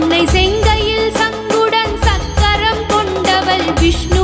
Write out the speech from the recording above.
உன்னை செங்கையில் சங்குடன் சக்கரம் கொண்டவள் விஷ்ணு.